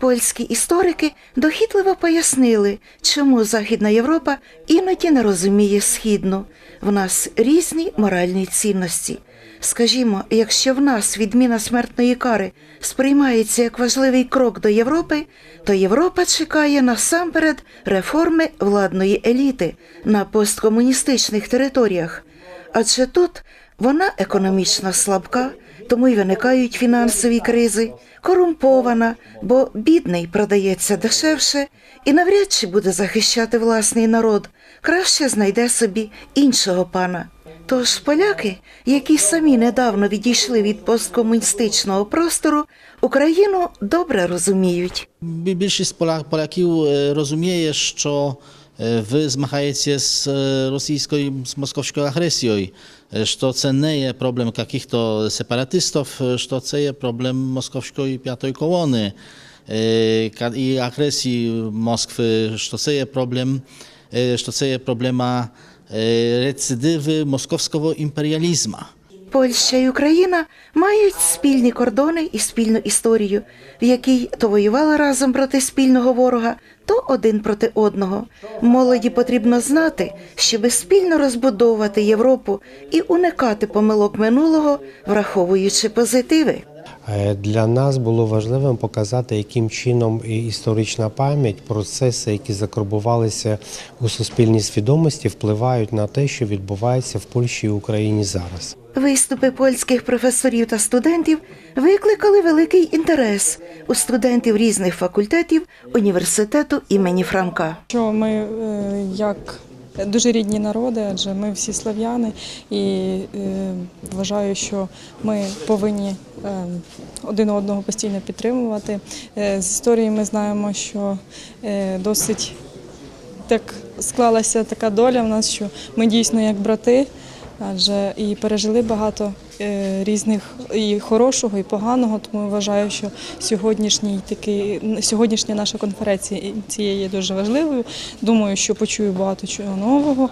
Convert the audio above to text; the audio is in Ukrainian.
Польські історики дохідливо пояснили, чому Західна Європа іноді не розуміє східну. В нас різні моральні цінності. Скажімо, якщо в нас відміна смертної кари сприймається як важливий крок до Європи, то Європа чекає насамперед реформи владної еліти на посткомуністичних територіях. Адже тут вона економічно слабка, тому й виникають фінансові кризи, корумпована, бо бідний продається дешевше і навряд чи буде захищати власний народ, краще знайде собі іншого пана. Тож поляки, які самі недавно відійшли від посткомуністичного простору, Україну добре розуміють. Більшість поля- поляків е, розуміє, що е, ви змагаєте з е, російською, з московською агресією, е, що це не є проблем каких-то сепаратистів, е, що це є проблем московської п'ятої колони е, ка- і агресії Москви, що це є проблем, е, що це є проблема е, рецидиви московського імперіалізму. Польща і Україна мають спільні кордони і спільну історію, в якій то воювали разом проти спільного ворога, то один проти одного. Молоді потрібно знати, щоби спільно розбудовувати Європу і уникати помилок минулого, враховуючи позитиви. Е, Для нас було важливим показати, яким чином історична пам'ять, процеси, які закарбувалися у суспільній свідомості, впливають на те, що відбувається в Польщі і Україні зараз. Виступи польських професорів та студентів викликали великий інтерес у студентів різних факультетів університету імені Франка. Що ми е, як дуже рідні народи, адже ми всі слав'яни, і е, вважаю, що ми повинні е, один одного постійно підтримувати. Е, З історії ми знаємо, що досить так склалася така доля в нас, що ми дійсно як брати, адже і пережили багато е, різних і хорошого, і поганого. Тому вважаю, що сьогоднішній такий сьогоднішня наша конференція є дуже важливою. Думаю, що почую багато чого нового.